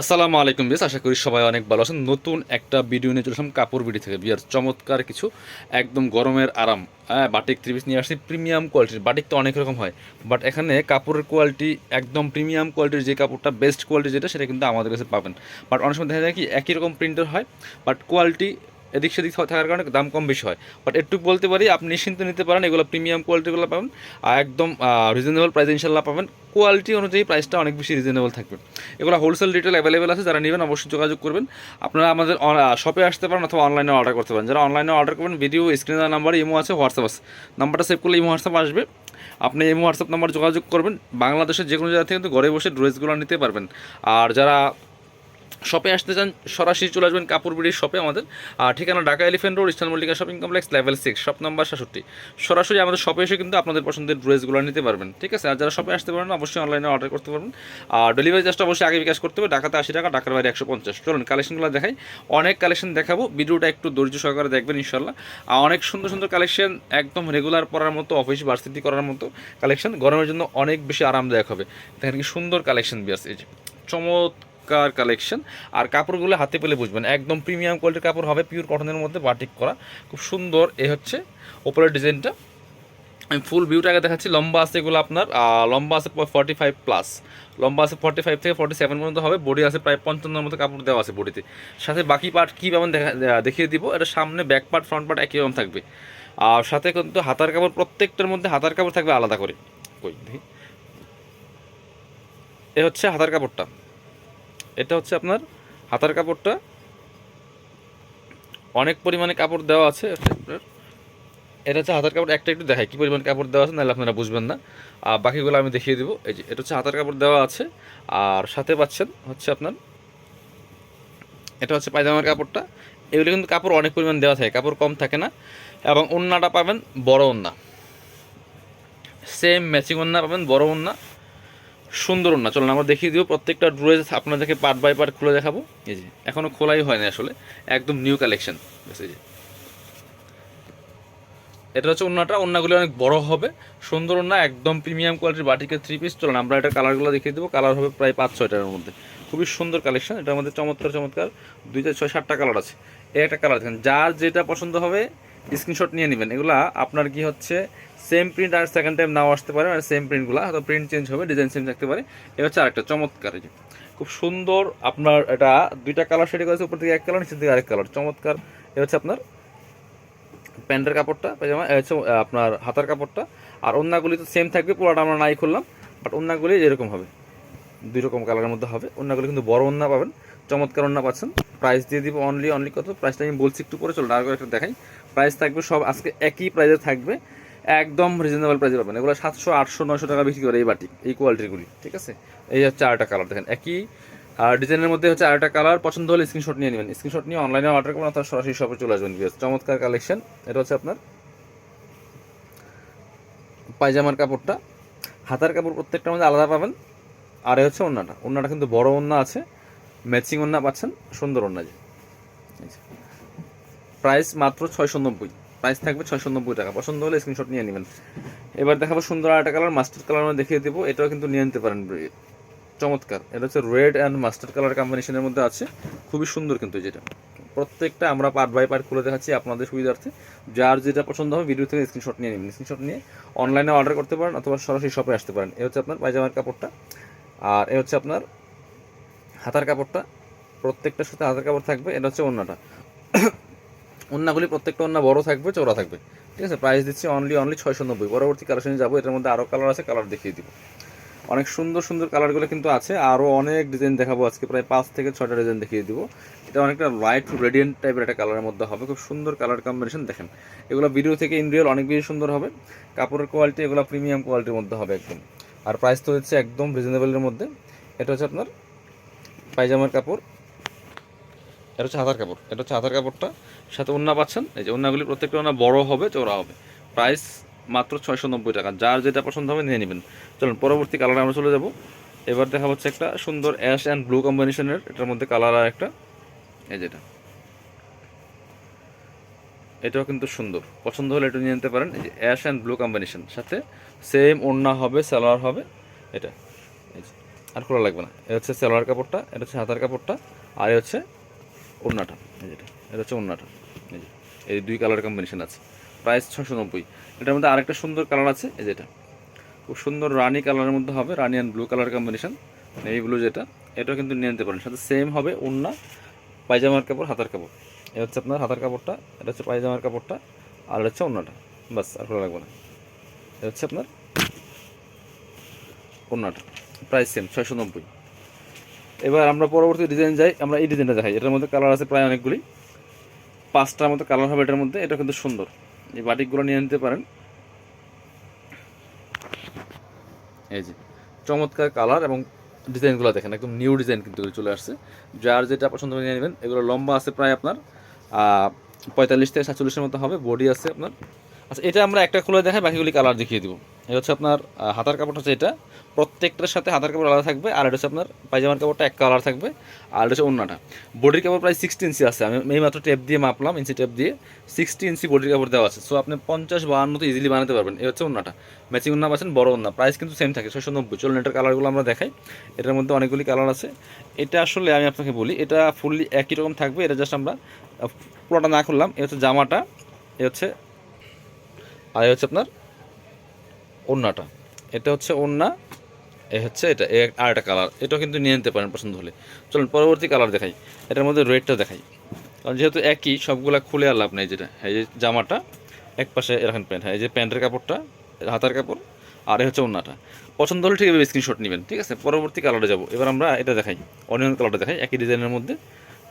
আসসালামু আলাইকুম বেশ আশা করি সবাই অনেক ভালো আছেন। নতুন একটা ভিডিও নিয়ে চলে আসলাম কাপড় বিডি থেকে। বিয়ার চমৎকার কিছু একদম গরমের আরাম। হ্যাঁ বাটিক ত্রিপিস নিয়ে আসছি প্রিমিয়াম কোয়ালিটির বাটিক তো অনেক রকম হয় বাট এখানে কাপড়ের কোয়ালিটি একদম প্রিমিয়াম কোয়ালিটির যে কাপড়টা বেস্ট কোয়ালিটি যেটা, সেটা কিন্তু আমাদের কাছে পাবেন। বাট অনেক সময় দেখা যায় কি, একই রকম প্রিন্টার হয় বাট কোয়ালিটি এদিক সেদিক থাকার কারণে দাম কম বেশি হয়। বাট একটু বলতে পারি, আপনি নিশ্চিন্ত নিতে পারেন, এগুলো প্রিমিয়াম কোয়ালিটিগুলো পাবেন, আর একদম রিজনেবল প্রাইস ইনশাল্লাহ পাবেন। কোয়ালিটি অনুযায়ী প্রাইসটা অনেক বেশি রিজনেবল থাকবে। এগুলো হোলসেল রিটেল অ্যাভেলেবেল আছে, যারা নেবেন অবশ্যই যোগাযোগ করবেন। আপনারা আমাদের শপে আসতে পারেন অথবা অনলাইনে অর্ডার করতে পারেন। যারা অনলাইনে অর্ডার করবেন ভিডিও স্ক্রিনের নাম্বার ইমো আছে হোয়াটসঅ্যাপ আছে। নাম্বারটা সেভ করলে ইমো হোয়াটসঅ্যাপ আসবে। আপনি ইমো হোয়াটসঅ্যাপ নাম্বার যোগাযোগ করবেন। বাংলাদেশের যে কোনো জায়গা থেকে কিন্তু ঘরে বসে ড্রেসগুলো নিতে পারবেন। আর যারা শপে আসতে চান, সরাসরি চলে আসবেন কাপড়বিড়ির শপে আমাদের। আর ঠিকানা Dhaka elephant road eastern Mallika shopping complex level six shop number সাতষট্টি সরাসরি আমাদের শপে এসে কিন্তু আপনাদের পছন্দের ড্রেসগুলো নিতে পারবেন, ঠিক আছে? আর যারা শপে আসতে পারেন অবশ্যই অনলাইনে অর্ডার করতে পারবেন। আর ডেলিভারি চার্জটা অবশ্যই আগে বিকাশ করতে হবে, ঢাকাতে আশি টাকা, ঢাকার বাইরে একশো পঞ্চাশ। চলুন কালেকশনগুলো দেখাই। অনেক কালেকশন দেখাবো, ভিডিওটা একটু ধৈর্য সহকারে দেখবেন ইনশাল্লাহ আর অনেক সুন্দর সুন্দর কালেকশন একদম রেগুলার পরার মতো অফিস ভার্সিটি করার মতো কালেকশন গরমের জন্য অনেক বেশি আরামদায়ক হবে। দেখেন কি সুন্দর কালেকশন বিয়াস এই যে। চমৎকার কালেকশন আর কাপড়গুলো হাতে পেলে বুঝবেন, একদম প্রিমিয়াম কোয়ালিটির কাপড় হবে পিওর কটনের মধ্যে বাটিক করা, খুব সুন্দর, এ হচ্ছে ওপরের ডিজাইনটা। আমি ফুল ভিউটাকে দেখাচ্ছি, লম্বা আছে এগুলো আপনার লম্বা আছে ফর্টি ফাইভ প্লাস লম্বা আছে ফর্টি ফাইভ থেকে ফর্টি সেভেন পর্যন্ত হবে বডি আছে প্রায় পঞ্চান্নর মতো কাপড় দেওয়া আছে বডিতে সাথে বাকি পার্ট কী পাবেন দেখা দেখিয়ে দিব, এটা সামনে ব্যাক পার্ট ফ্রন্ট পার্ট একই রকম থাকবে। আর সাথে কিন্তু হাতার কাপড়, প্রত্যেকটার মধ্যে হাতার কাপড় থাকবে আলাদা করে। কই এ হচ্ছে হাতার কাপড়টা। এটা হচ্ছে আপনার হাতার কাপড়টা। অনেক পরিমাণে কাপড় দেওয়া আছে আপনার। এটা হচ্ছে হাতার কাপড়, একটা একটু দেখায় কী পরিমাণ কাপড় দেওয়া আছে নাহলে আপনারা বুঝবেন না। আর বাকিগুলো আমি দেখিয়ে দেবো। এই যে, এটা হচ্ছে হাতার কাপড় দেওয়া আছে। আর সাথে পাচ্ছেন হচ্ছে আপনার, এটা হচ্ছে পায়জামার কাপড়টা। এগুলো কিন্তু কাপড় অনেক পরিমাণ দেওয়া থাকে, কাপড় কম থাকে না। এবং ওন্নাটা পাবেন বড় ওন্না। সেম ম্যাচিং ওন্না পাবেন বড় ওন্না। সুন্দর না। চলুন, আমরা দেখিয়ে দিব প্রত্যেকটা ড্রেস আপনাদেরকে পার্ট বাই পার্ট খুলে দেখাবো। এই যে এখনও খোলাই হয়নি আসলে, একদম নিউ কালেকশন এই যে। এটা হচ্ছে ওন্নাটা ওন্নাগুলি অনেক বড় হবে। সুন্দর ওন্না একদম প্রিমিয়াম কোয়ালিটির বাটিকের থ্রি পিস চলুন, আমরা এটা কালারগুলো দেখিয়ে দেবো। কালার হবে প্রায় পাঁচ, ছয়টার মধ্যে। খুবই সুন্দর কালেকশন এটার মধ্যে চমৎকার চমৎকার দুইটা ছয়, সাতটা কালার আছে। একটা কালার দেখেন, যার যেটা পছন্দ হবে স্ক্রিনশট নিয়ে নেবেন। এগুলা আপনার কি হচ্ছে সেম প্রিন্ট আর সেকেন্ড টাইম নাও আসতে পারে আর সেম প্রিন্টগুলো হয়তো প্রিন্ট চেঞ্জ হবে ডিজাইন চেঞ্জ থাকতে পারে। এটা হচ্ছে আরেকটা চমৎকার খুব সুন্দর আপনার এটা দুইটা কালার শেডে করেছে, উপর থেকে এক কালার নিচে থেকে আরেক কালার চমৎকার। এটা হচ্ছে আপনার প্যান্টের কাপড়টা পায়জামা এ হচ্ছে আপনার হাতার কাপড়টা। আর অন্যগুলি তো সেম থাকবে, পুরোটা আমরা নাই খুললাম বাট অন্যগুলি এরকম হবে। দুই রকম কালারের মধ্যে হবে। অন্যগুলি কিন্তু বড় অন্য পাবেন। চমৎকার অন্য পাচ্ছেন। প্রাইস দিয়ে দিব অনলি অনলি কত? প্রাইসটা আমি বলছি একটু পরে, চলো আর একটা দেখাই। প্রাইস থাকবে সব আজকে একই প্রাইসে থাকবে। একদম রিজনেবল প্রাইসে পাবেন। এগুলো সাতশো, আটশো নশো টাকা বিক্রি করে এই বাটি, এই কোয়ালিটিগুলি ঠিক আছে? এই হচ্ছে আরেকটা কালার দেখেন, একই। আর ডিজাইনের মধ্যে হচ্ছে আরেকটা কালার পছন্দ হলে স্ক্রিনশট নিয়ে নেবেন। স্ক্রিনশট নিয়ে অনলাইনে অর্ডার করবেন, অথবা সরাসরি শপে চলে আসবেন চমৎকার কালেকশন এটা হচ্ছে আপনার পায়জামার কাপড়টা। হাতার কাপড় প্রত্যেকটার মধ্যে আলাদা পাবেন। আর হচ্ছে ওন্নাটা। ওন্নাটা কিন্তু বড় ওন্না আছে। ম্যাচিং ওন্না পাচ্ছেন, সুন্দর ওন্না যে। প্রাইস মাত্র ছয়শো নব্বই। প্রাইস থাকবে ছয়শো নব্বই টাকা। পছন্দ হলে স্ক্রিনশট নিয়ে নেবেন। এবার দেখাবো সুন্দর একটা কালার মাস্টার কালার আমরা দেখিয়ে দেবো। এটাও কিন্তু নিয়ে নিতে পারেন। চমৎকার। এটা হচ্ছে রেড অ্যান্ড মাস্টার কালার কম্বিনেশনের মধ্যে আছে। খুবই সুন্দর কিন্তু যেটা। প্রত্যেকটা আমরা পার্ট বাই পার্ট খুলে দেখাচ্ছি আপনাদের সুবিধার্থে। যার যেটা পছন্দ হবে ভিডিও থেকে স্ক্রিনশট নিয়ে নেবেন। স্ক্রিনশট নিয়ে অনলাইনে অর্ডার করতে পারেন অথবা সরাসরি শপে আসতে পারেন। এ হচ্ছে আপনার পায়জামার কাপড়টা। আর এ হচ্ছে আপনার হাতার কাপড়টা, প্রত্যেকটার সাথে হাতার কাপড় থাকবে, এটা হচ্ছে ওন্নাটা ওন্নাগুলি প্রত্যেকটা ওন্না বড় থাকবে, চওড়া থাকবে। ঠিক আছে? প্রাইস দিচ্ছি অনলি অনলি ছয়শো নব্বই পরবর্তী কালেকশনে যাব, এটার মধ্যে আরও কালার আছে কালার দেখিয়ে দিব। অনেক সুন্দর সুন্দর কালারগুলো কিন্তু আছে আরও অনেক ডিজাইন দেখাবো আজকে, প্রায় পাঁচ থেকে ছয়টা ডিজাইন দেখিয়ে দিব। এটা অনেকটা লাইট রেডিয়েন্ট টাইপের একটা কালারের মধ্যে হবে, খুব সুন্দর কালার কম্বিনেশন দেখেন। এগুলো ভিডিও থেকে ইন অনেক বেশি সুন্দর হবে। কাপড়ের কোয়ালিটি এগুলো প্রিমিয়াম কোয়ালিটির মধ্যে হবে একদম। আর প্রাইস তো হচ্ছে একদম রিজনেবলের মধ্যে। এটা হচ্ছে আপনার পায়জামার কাপড়, এটা হচ্ছে হাতার কাপড়। এটা হচ্ছে হাতার কাপড়টা, সাথে ওন্না পাচ্ছেন। এই যে ওন্নাগুলি প্রত্যেকটা ওন্না বড় হবে, চওড়া হবে। প্রাইস মাত্র ছয়শো নব্বই টাকা। যার যেটা পছন্দ হবে নিয়ে নেবেন। চলুন, পরবর্তী কালারে আমরা চলে যাব। এবার দেখা হচ্ছে একটা সুন্দর অ্যাশ অ্যান্ড ব্লু কম্বিনেশনের, এটার মধ্যে কালার আর একটা। এই যেটা। এটাও কিন্তু সুন্দর। পছন্দ হলে এটা নিয়ে নিতে পারেন। এই যে অ্যাশ অ্যান্ড ব্লু কম্বিনেশন। সাথে সেম ওড়না হবে, সালোয়ার হবে, এটা। আর খোলা লাগবে না। এটা হচ্ছে সেলোয়ার কাপড়টা, এটা হচ্ছে হাতার কাপড়টা, আর হচ্ছে ওড়নাটা যেটা, এটা হচ্ছে ওড়নাটা, এই যে, এই দুই কালার কম্বিনেশন আছে। প্রাইস ছশো নব্বই। এটার মধ্যে আরেকটা সুন্দর কালার আছে, এই যেটা খুব সুন্দর রানি কালারের মধ্যে হবে, রানি and blue colour combination navy blue যেটা, এটাও কিন্তু নিয়ে নিতে পারেন। সাথে সেম হবে ওড়না, পায়জামার কাপড়, হাতার কাপড়। এটা হচ্ছে আপনার হাতার কাপড়টা, এটা হচ্ছে পায়জামার কাপড়টা, আর হচ্ছে ওড়নাটা। বাস আর খোলা লাগবে না। এটা হচ্ছে আপনার ওড়নাটা। প্রাইস সেম ছয়শো নব্বই। এবার আমরা পরবর্তী ডিজাইন যাই, আমরা এই ডিজাইনটা দেখাই। এটার মধ্যে কালার আছে প্রায় অনেকগুলি। পাঁচটার মতো কালার হবে এটার মধ্যে, এটা কিন্তু সুন্দর। এই বাটিকগুলো নিয়ে নিতে পারেন। এই যে, চমৎকার কালার এবং ডিজাইনগুলো দেখেন, একদম নিউ ডিজাইন কিন্তু চলে আসছে। যার যেটা পছন্দ নিয়ে নেবেন। এগুলো লম্বা আছে প্রায় আপনার পঁয়তাল্লিশ থেকে সাতচল্লিশের মতো হবে বডি আছে আপনার। আচ্ছা এটা আমরা একটা খুলে দেখাই, বাকিগুলি কালার দেখিয়ে দিব। এটা হচ্ছে আপনার হাতার কাপড় হচ্ছে এটা। প্রত্যেকটার সাথে হাতার কাপড় আলাদা থাকবে, আর এটা হচ্ছে আপনার পায়জামার কাপড়টা এক কালার থাকবে, আর এটা হচ্ছে অন্যটা বডির কাপড় প্রায় সিক্সটি ইঞ্চি আছে, আমি এই মাত্র টেপ দিয়ে মাপলাম ইঞ্চি টেপ দিয়ে সিক্সটি ইঞ্চি বডির কাপড় দেওয়া আছে। সো আপনি পঞ্চাশ বাহান্ন তো ইজিলি বানাতে পারবেন। এই হচ্ছে অন্যটা ম্যাচিং অন্য পাচ্ছেন, বড় অন্য প্রাইস কিন্তু সেম থাকে ছশো নব্বই। চলুন, এটার কালারগুলো আমরা দেখাই। এটার মধ্যে অনেকগুলি কালার আছে। এটা আসলে আমি আপনাকে বলি, এটা ফুললি একই রকম থাকবে, এটা জাস্ট আমরা পুরোটা না করলাম এ হচ্ছে জামাটা এ হচ্ছে, আর এ হচ্ছে আপনার ওড়নাটা। এটা হচ্ছে ওড়না, এ হচ্ছে এটা আর একটা কালার এটাও কিন্তু নিয়ে নিতে পারেন পছন্দ হলে। চলুন, পরবর্তী কালার দেখাই। এটার মধ্যে রেডটা দেখাই। কারণ যেহেতু একই, সবগুলা খুলে আর লাভ নেই যেটা। এই যে জামাটা, এক পাশে এরকম প্যান্ট হ্যাঁ এই যে প্যান্টের কাপড়টা, হাতার কাপড়, আর হচ্ছে ওড়নাটা। পছন্দ হলে ঠিক স্ক্রিনশট নেবেন, ঠিক আছে? পরবর্তী কালারে যাব। এবার আমরা এটা দেখাই। অনিয়ন কালারটা দেখাই, একই ডিজাইনের মধ্যে।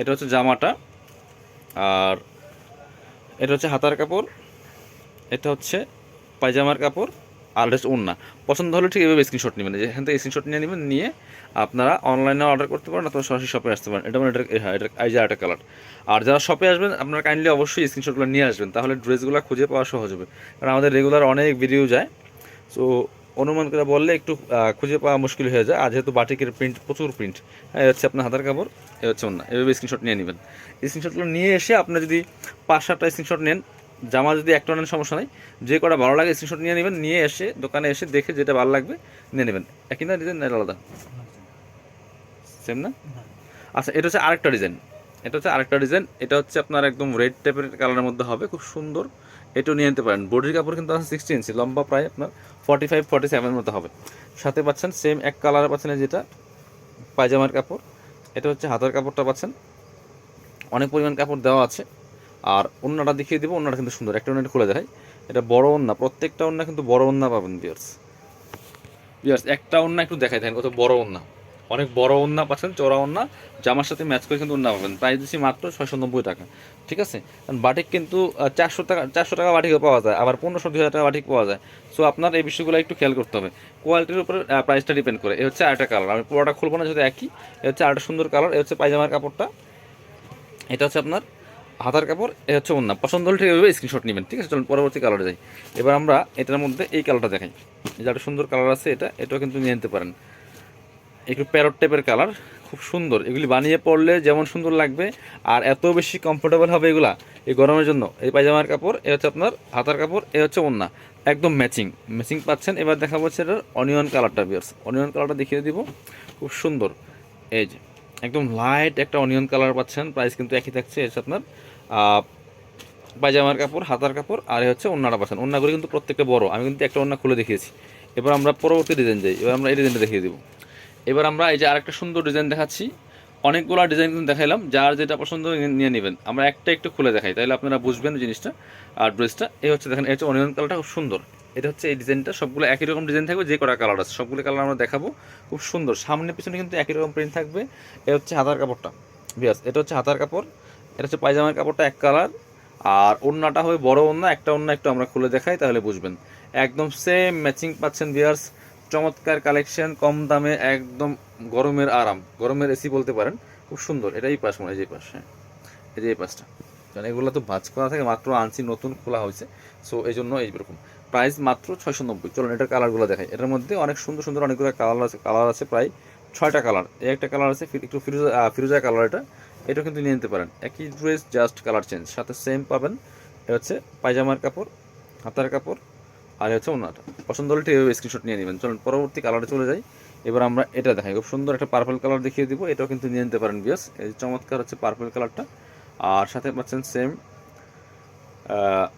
এটা হচ্ছে জামাটা, আর এটা হচ্ছে হাতার কাপড়, এটা হচ্ছে পায়জামার কাপড় এটা হচ্ছে ওড়না। পছন্দ হলে ঠিক এভাবে স্ক্রিনশট নেবেন। এখান থেকে স্ক্রিনশট নিয়ে নেবেন, নিয়ে আপনারা অনলাইনে অর্ডার করতে পারেন অথবা সরাসরি শপে আসতে পারেন। এটা মানে এটা হ্যাঁ এটা, এই যে একটা কালার আর যারা শপে আসবেন, আপনারা কাইন্ডলি অবশ্যই স্ক্রিনশটগুলো নিয়ে আসবেন। তাহলে ড্রেসগুলো খুঁজে পাওয়া সহজ হবে। কারণ আমাদের রেগুলার অনেক ভিডিও যায়। সো অনুমান করে বললে একটু খুঁজে পাওয়া মুশকিল হয়ে যায়। আর যেহেতু বাটিকের প্রিন্ট প্রচুর প্রিন্ট হ্যাঁ হচ্ছে আপনার হাতার কাপড়, এ হচ্ছে অন্য এভাবে স্ক্রিনশট নিয়ে নেবেন। স্ক্রিনশটগুলো নিয়ে এসে আপনি যদি পাঁচ সাতটা স্ক্রিনশট নেন জামা যদি একটা নেন সমস্যা নাই, যে কটা ভালো লাগে স্ক্রিনশট নিয়ে নেবেন, নিয়ে এসে দোকানে এসে দেখে যেটা ভালো লাগবে নিয়ে নেবেন। একই না ডিজাইন আলাদা? সেম না? আচ্ছা এটা হচ্ছে আরেকটা ডিজাইন এটা হচ্ছে আরেকটা ডিজাইন এটা হচ্ছে আপনার একদম রেড টাইপের কালারের মধ্যে হবে, খুব সুন্দর। এটাও নিয়ে নিতে পারেন। বডির কাপড় কিন্তু আছে সিক্সটি ইঞ্চি লম্বা প্রায় আপনার ফর্টি ফাইভ ফর্টি সেভেনের মতো হবে। সাথে পাচ্ছেন সেম এক কালার পাচ্ছেন যেটা, পায়জামার কাপড়। এটা হচ্ছে হাতার কাপড়টা পাচ্ছেন। অনেক পরিমাণ কাপড় দেওয়া আছে। আর অন্যটা দেখিয়ে দেবো, অন্যটা কিন্তু সুন্দর। একটা অন্য খুলে দেখাই। এটা বড় ওন্না প্রত্যেকটা ওন্না কিন্তু বড় ওন্না পাবেন বিয়ার্স বিয়ার্স একটা ওন্না একটু দেখাই থাকেন কত বড় ওন্না অনেক বড় ওন্না পাচ্ছেন চড়া ওন্না জামার সাথে ম্যাচ করে কিন্তু ওন্না পাবেন। প্রাইস দিচ্ছি মাত্র ছয়শো নব্বই টাকা। ঠিক আছে? বাটিক কিন্তু চারশো টাকা চারশো টাকা বাটিকও পাওয়া যায়, আবার পনেরোশো দুই হাজার টাকা বাটিক পাওয়া যায়। সো আপনার এই বিষয়গুলো একটু খেয়াল করতে হবে। কোয়ালিটির উপরে প্রাইসটা ডিপেন্ড করে। এ হচ্ছে আরেকটা কালার আমি পুরোটা খুলবো না যদি একই। এ হচ্ছে আরেকটা সুন্দর কালার এ হচ্ছে পায়জামার কাপড়টা। এটা হচ্ছে আপনার হাতার কাপড়, এ হচ্ছে অন্য পছন্দ হলে ঠিক এভাবে স্ক্রিনশট নেবেন, ঠিক আছে? চলুন পরবর্তী কালারে যাই। এবার আমরা এটার মধ্যে এই কালারটা দেখাই। এই যে একটা সুন্দর কালার আছে এটা, এটাও কিন্তু নিয়ে নিতে পারেন। একটু প্যারট টাইপের কালার খুব সুন্দর। এগুলি বানিয়ে পড়লে যেমন সুন্দর লাগবে, আর এত বেশি কমফোর্টেবল হবে এগুলা এই গরমের জন্য। এই পায়জামার কাপড়, এ হচ্ছে আপনার হাতার কাপড়, এ হচ্ছে ওন্না একদম ম্যাচিং ম্যাচিং পাচ্ছেন, এবার দেখা হচ্ছে এটার অনিয়ন কালারটা বিয়ার্স অনিয়ন কালারটা দেখিয়ে দিব। খুব সুন্দর। এই যে, একদম লাইট একটা অনিয়ন কালার পাচ্ছেন প্রাইস কিন্তু একই থাকছে এসে আপনার পায়জামার কাপড়, হাতার কাপড়, আর এ হচ্ছে অন্যটা পাচ্ছেন অন্যগুলো কিন্তু প্রত্যেকটা বড়। আমি কিন্তু একটা অন্য খুলে দেখিয়েছি। এবার আমরা পরবর্তী ডিজাইন যাই। এবার আমরা এই ডিজাইনটা দেখিয়ে দিব। এবার আমরা এই যে আরেকটা সুন্দর ডিজাইন দেখাচ্ছি। অনেকগুলো ডিজাইন কিন্তু দেখাইলাম। যার যেটা পছন্দ নিয়ে- নেবেন। আমরা একটা একটু খুলে দেখাই। তাহলে আপনারা বুঝবেন জিনিসটা আর ড্রেসটা এই হচ্ছে দেখেন হচ্ছে অনিয়ন কালারটা খুব সুন্দর। এটা হচ্ছে এই ডিজাইনটা সবগুলো একই রকম ডিজাইন থাকবে, যে কটা কালার আছে। সবগুলো কালার আমরা দেখাবো। খুব সুন্দর। সামনে পিছনে কিন্তু একই রকম প্রিন্ট থাকবে। এটা হচ্ছে হাতার কাপড়টা। বিয়াস, এটা হচ্ছে হাতার কাপড়। এটা হচ্ছে পায়জামার কাপড়টা এক কালার, আর ওড়নাটা হবে বড় ওড়না, একটা ওড়না একটু আমরা খুলে দেখাই, তাহলে বুঝবেন। একদম সেম ম্যাচিং পাচ্ছেন বিয়ার্স চমৎকার কালেকশন কম দামে, একদম গরমের আরাম, গরমের এসি বলতে পারেন, খুব সুন্দর। এটাই পাশ মনে হয় যে পাশ হ্যাঁ এই যে এই পাশটা। কারণ এগুলো তো ভাজ করা থাকে, মাত্র আনছি, নতুন খোলা হয়েছে সো এই জন্য এইরকম প্রাইস মাত্র ছয়শো নব্বই। চলুন এটার কালারগুলো দেখাই। এটার মধ্যে অনেক সুন্দর সুন্দর অনেকগুলো কালার আছে কালার আছে প্রায় ছয়টা কালার এই একটা কালার আছে একটু ফিরোজা ফিরোজা কালার এটা। এটা কিন্তু নিয়ে নিতে পারেন। একই ড্রেস জাস্ট কালার চেঞ্জ সাথে সেম পাবেন। এটা হচ্ছে পায়জামার কাপড়, হাতার কাপড়, আর হচ্ছে ওনাটা পছন্দ হলে ঠিক স্ক্রিনশট নিয়ে নেবেন। চলুন, পরবর্তী কালারে চলে যাই। এবার আমরা এটা দেখাই। খুব সুন্দর একটা পার্পল কালার দেখিয়ে দিব। এটাও কিন্তু নিয়ে নিতে পারেন বিয়াস এই চমৎকার হচ্ছে পার্পল কালারটা আর সাথে পাচ্ছেন সেম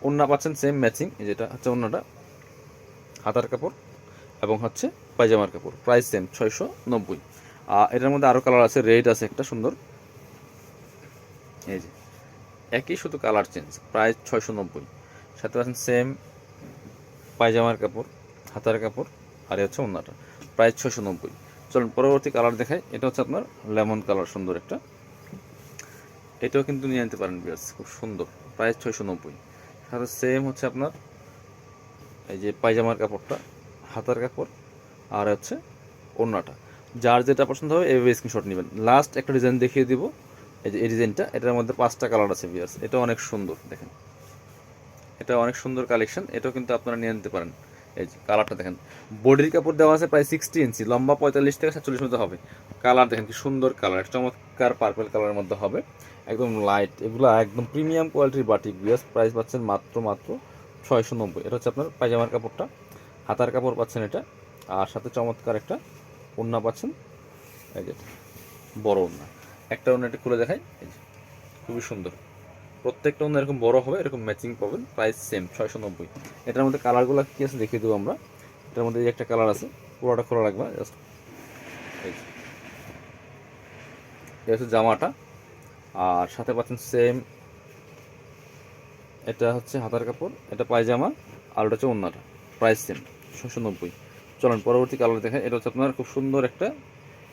ওন্না পাচ্ছেন সেম ম্যাচিং যেটা হচ্ছে ওন্নাটা। হাতার কাপড়। এবং হচ্ছে পায়জামার কাপড়। প্রাইস সেম ছয়শো নব্বই। এটার মধ্যে আরও কালার আছে রেড আছে একটা, সুন্দর। এই যে, একই শুধু কালার চেঞ্জ প্রাইস ছয়শো নব্বই। সাথে পাচ্ছেন সেম পায়জামার কাপড়, হাতার কাপড়, আর হচ্ছে ওন্নাটা। প্রাইস ছয়শো নব্বই। চলুন, পরবর্তী কালার দেখাই। এটা হচ্ছে আপনার লেমন কালার সুন্দর একটা। এটাও কিন্তু নিয়ে আনতে পারেন বিয়ার্স খুব সুন্দর। প্রাইস ছয়শো নব্বই। সাথে সেম হচ্ছে আপনার এই যে পায়জামার কাপড়টা। হাতার কাপড় আর হচ্ছে ওড়নাটা। যার যেটা পছন্দ হবে এভাবে স্ক্রিনশট নেবেন। লাস্ট একটা ডিজাইন দেখিয়ে দিব। এই যে, এই ডিজাইনটা এটার মধ্যে পাঁচটা কালার আছে বিয়ার্স এটা অনেক সুন্দর, দেখেন। এটা অনেক সুন্দর কালেকশন এটাও কিন্তু আপনারা নিয়ে নিতে পারেন। এই যে কালারটা দেখেন। বডির কাপড় দেওয়া আছে প্রায় সিক্সটি ইঞ্চি লম্বা পঁয়তাল্লিশ থেকে সাতচল্লিশ মধ্যে হবে। কালার দেখেন কি সুন্দর কালার একটা চমৎকার পার্পেল কালারের মধ্যে হবে। একদম লাইট এগুলো একদম প্রিমিয়াম কোয়ালিটির বাটিক বিয়াস প্রাইস পাচ্ছেন মাত্র মাত্র ছয়শো নব্বই। এটা হচ্ছে আপনার পায়জামার কাপড়টা। হাতার কাপড় পাচ্ছেন এটা, আর সাথে চমৎকার একটা ওড়না পাচ্ছেন। এই যে বড় ওড়না। একটা ওড়না এটা খুলে দেখাই। এই যে, খুবই সুন্দর। প্রত্যেকটা ওড়না এরকম বড় হবে, এরকম ম্যাচিং পাবেন প্রাইস সেম ছয়শো নব্বই। এটার মধ্যে কালারগুলো কী আছে দেখিয়ে দেবো আমরা। এটার মধ্যে একটা কালার আছে, পুরোটা খোলা রাখবা জাস্ট এই যে। হচ্ছে জামাটা, আর সাথে পাচ্ছেন সেম এটা হচ্ছে হাতার কাপড়, এটা পায়জামা, আর ওটা হচ্ছে ওন্নাটা প্রাইস সেম ছশো নব্বই। চলুন, পরবর্তী কালার দেখেন। এটা হচ্ছে আপনার খুব সুন্দর একটা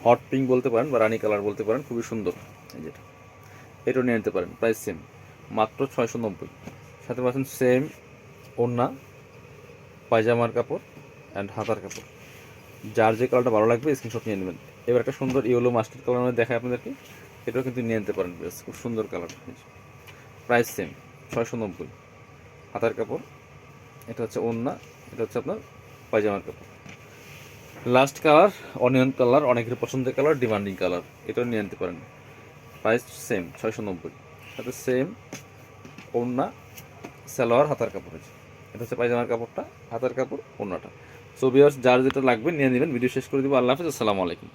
হট পিঙ্ক বলতে পারেন বা রানি কালার বলতে পারেন, খুবই সুন্দর। এই যেটা। এটাও নিয়ে নিতে পারেন প্রাইস সেম, মাত্র ছয়শো নব্বই। সাথে পাচ্ছেন সেম ওড়না, পায়জামার কাপড় অ্যান্ড হাতার কাপড়। যার যে কালারটা ভালো লাগবে স্ক্রিনশট নিয়ে নেবেন। এবার একটা সুন্দর ইয়েলো মাস্টার কালার মধ্যে দেখায় আপনাদেরকে। এটাও কিন্তু নিয়ে নিতে পারেন, বেশ, খুব সুন্দর কালার প্রাইস সেম, ছয়শো নব্বই। হাতার কাপড়, এটা হচ্ছে ওড়না। এটা হচ্ছে আপনার পায়জামার কাপড়। লাস্ট কালার অনিয়ন কালার অনেকের পছন্দের কালার ডিমান্ডিং কালার এটাও নিয়ে আনতে পারেন। প্রাইস সেম ছয়শো নব্বই। সাথে সেম ওড়না, সালোয়ার, হাতার কাপড় আছে। এটা হচ্ছে পায়জামার কাপড়টা, হাতার কাপড়, ওড়নাটা। সো বিয়ার্স যার যেটা লাগবে, নিয়ে নেবেন। ভিডিও শেষ করে দেবো। আল্লাহ হাফিজ, আসসালামু আলাইকুম।